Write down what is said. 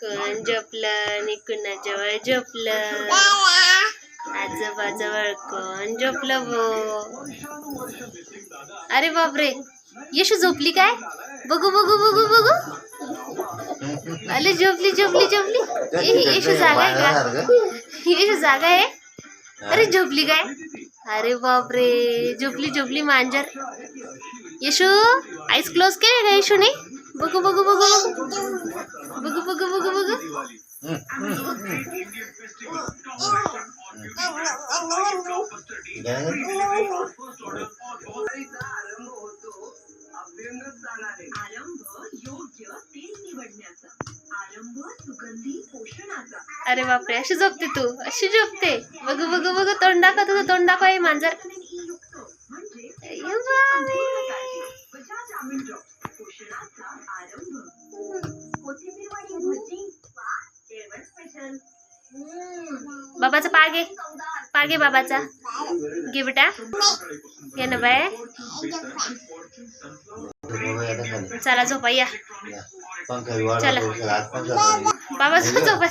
कोण झोपलं आणि कुणाजवळ झोपलं आजोबाजवळ कोण झोपलं वो अरे बापरे यशू झोपली काय? बघू बघू बघू बघू. अरे झोपली झोपली झोपली. यशू जागा आहे का? यशू जागा आहे? अरे झोपली काय? अरे बापरे झोपली झोपली मांजर. यशू आईस क्लोज केले का यशूने? বকু বকু বকু বকু বকু বকু বকু अरे बापरे अशी झोपते तू अशी झोपते बघू बघू बघू तोंड दाखव तुझं तोंड दाखव मांजर बाबाचा पागे पागे बाबाचा. गिबटा ये ना बाय. चला झोपा या. चला. बाबा झोपा.